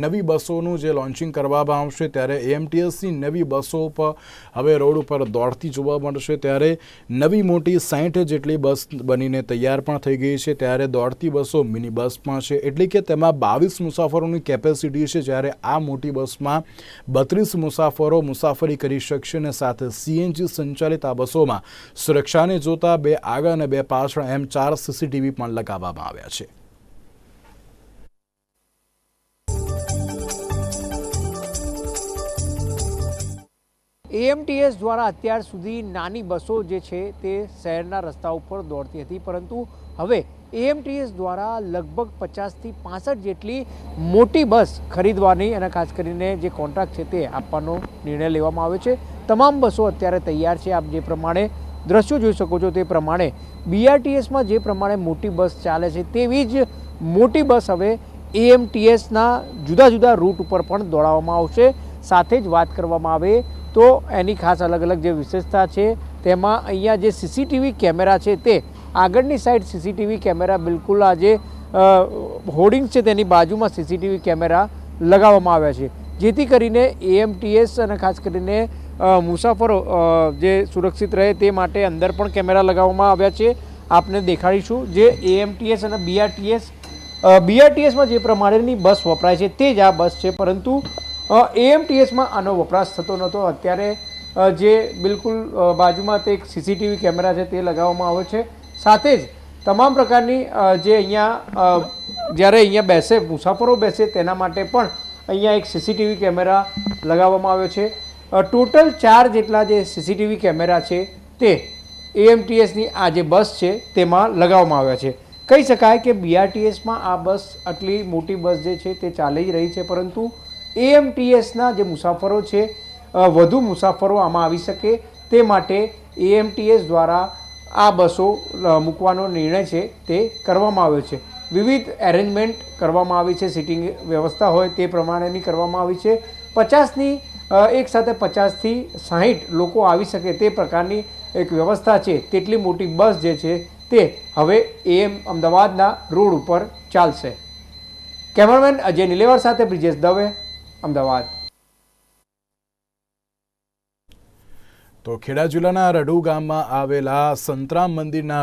નવી બસોનું જે લોન્ચિંગ કરવામાં આવશે ત્યારે એએમટીએસની નવી બસો પર હવે રોડ ઉપર દોડતી જોવા મળશે. ત્યારે નવી મોટી સાઠ જેટલી બસ બનીને તૈયાર પણ થઈ ગઈ છે. ત્યારે દોડતી બસો મિની બસ પણ છે. એટલે કે તેમાં બાવીસ મુસાફરોની કેપેસિટી છે. જ્યારે આ મોટી બસમાં બત્રીસ મુસાફરો મુસાફરી કરી શકશે અને સાથે સીએનજી સંચાલિત આ બસોમાં સુરક્ષાને જોતા બે આગળ અને બે પાછળ એમ ચાર સીસીટીવી પણ લગાવવામાં આવ્યા છે. એએમટીએસ દ્વારા અત્યાર સુધી નાની બસો જે છે તે શહેરના રસ્તા ઉપર દોડતી હતી, પરંતુ હવે એએમટીએસ દ્વારા લગભગ પચાસથી પાસઠ જેટલી મોટી બસ ખરીદવાની અને ખાસ કરીને જે કોન્ટ્રાક્ટ છે તે આપવાનો નિર્ણય લેવામાં આવ્યો છે. તમામ બસો અત્યારે તૈયાર છે. આપ જે પ્રમાણે દ્રશ્યો જોઈ શકો છો તે પ્રમાણે બીઆરટીએસમાં જે પ્રમાણે મોટી બસ ચાલે છે તેવી જ મોટી બસ હવે એએમટીએસના જુદા જુદા રૂટ ઉપર પણ દોડાવવામાં આવશે. સાથે જ વાત કરવામાં આવે તો એની ખાસ અલગ અલગ જે વિશેષતા છે, તેમાં અહીંયા જે સીસીટીવી કેમેરા છે તે આગળની સાઈડ સીસીટીવી કેમેરા બિલકુલ આ જે હોર્ડિંગ છે તેની બાજુમાં સીસીટીવી કેમેરા લગાવવામાં આવ્યા છે. જેથી કરીને એએમટીએસ અને ખાસ કરીને મુસાફરો જે સુરક્ષિત રહે તે માટે અંદર પણ કેમેરા લગાવવામાં આવ્યા છે. આપને દેખાડીશું જે એએમટીએસ અને બીઆરટીએસ બીઆરટીએસમાં જે પ્રમાણેની બસ વપરાય છે તે જ આ બસ છે. પરંતુ એએમટીએસમાં આનો વપરાશ થતો નહોતો. અત્યારે જે બિલકુલ બાજુમાં તે એક સીસીટીવી કેમેરા છે તે લગાવવામાં આવે છે. સાથે જ તમામ પ્રકારની જે અહીંયા જ્યારે અહીંયા બેસે, મુસાફરો બેસે તેના માટે પણ અહીંયા એક સીસીટીવી કેમેરા લગાવવામાં આવ્યો છે. ટોટલ ચાર જેટલા જે સીસીટીવી કેમેરા છે તે એએમટીએસની આ જે બસ છે તેમાં લગાવવામાં આવ્યા છે. કહી શકાય કે બીઆરટીએસમાં આ બસ આટલી મોટી બસ જે છે તે ચાલી રહી છે, પરંતુ એએમટીએસના જે મુસાફરો છે વધુ મુસાફરો આમાં આવી શકે તે માટે એએમટીએસ દ્વારા આ બસો મૂકવાનો નિર્ણય છે તે કરવામાં આવ્યો છે. વિવિધ એરેન્જમેન્ટ કરવામાં આવી છે, સિટિંગ વ્યવસ્થા હોય તે પ્રમાણેની કરવામાં આવી છે. પચાસની એક સાથે પચાસથી સાહીઠ લોકો આવી શકે તે પ્રકારની એક વ્યવસ્થા છે. તેટલી મોટી બસ જે છે તે હવે એમ અમદાવાદના રોડ ઉપર ચાલશે. કેમેરામેન અજય નિલેવર સાથે બ્રિજેશ દવે. અમદાવાદ. તો ખેડા જિલ્લાના રડુ ગામમાં આવેલા સંતરામ મંદિરના